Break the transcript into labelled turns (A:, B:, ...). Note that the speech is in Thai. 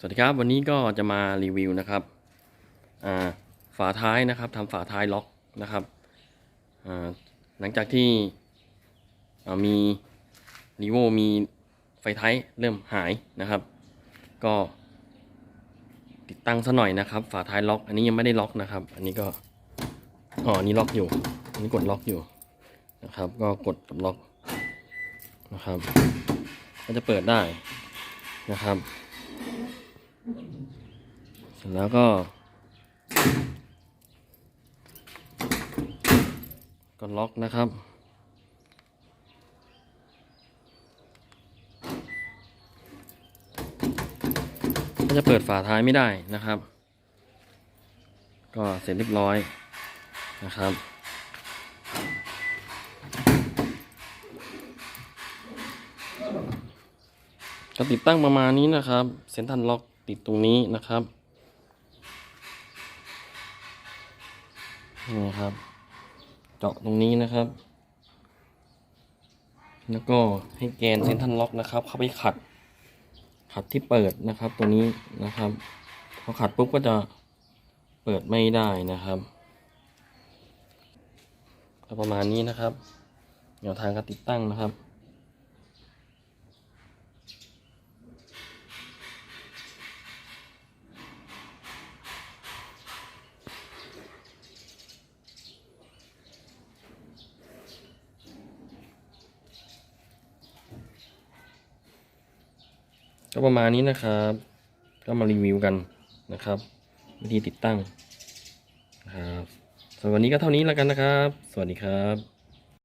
A: สวัสดีครับ วันนี้ก็จะมารีวิวนะครับฝาท้ายนะครับทำฝาท้ายล็อกนะครับหลังจากที่มีรีโวมีไฟท้ายเริ่มหายนะครับ ก็ติดตั้งซะหน่อยนะครับ ฝาท้ายล็อก อันนี้ยังไม่ได้ล็อกนะครับ อันนี้ก็อ๋อนนี้ล็อกอยู่อันนี้กดล็อกอยู่นะครับ ก็กดปลดล็อกนะครับ ก็จะเปิดได้นะครับ เสร็จแล้วก็กดล็อกนะครับก็จะเปิดฝาท้ายไม่ได้นะครับ ก็เสร็จเรียบร้อยนะครับ ก็ติดตั้งประมาณนี้นะครับ เซ็นทรัลล็อกติดตรงนี้นะครับ นี่นะครับ เจาะตรงนี้นะครับ แล้วก็ให้แกนเซ็นทันล็อกนะครับ เข้าไปขัด ขัดที่เปิดนะครับตรงนี้นะครับพอขัดปุ๊บก็จะเปิดไม่ได้นะครับประมาณนี้นะครับแนวทางการติดตั้งนะครับ ก็ประมาณนี้นะครับ ก็มารีวิวกันนะครับ วิธีติดตั้งนะครับส่วนวันนี้ก็เท่านี้แล้วกันนะครับ สวัสดีครับ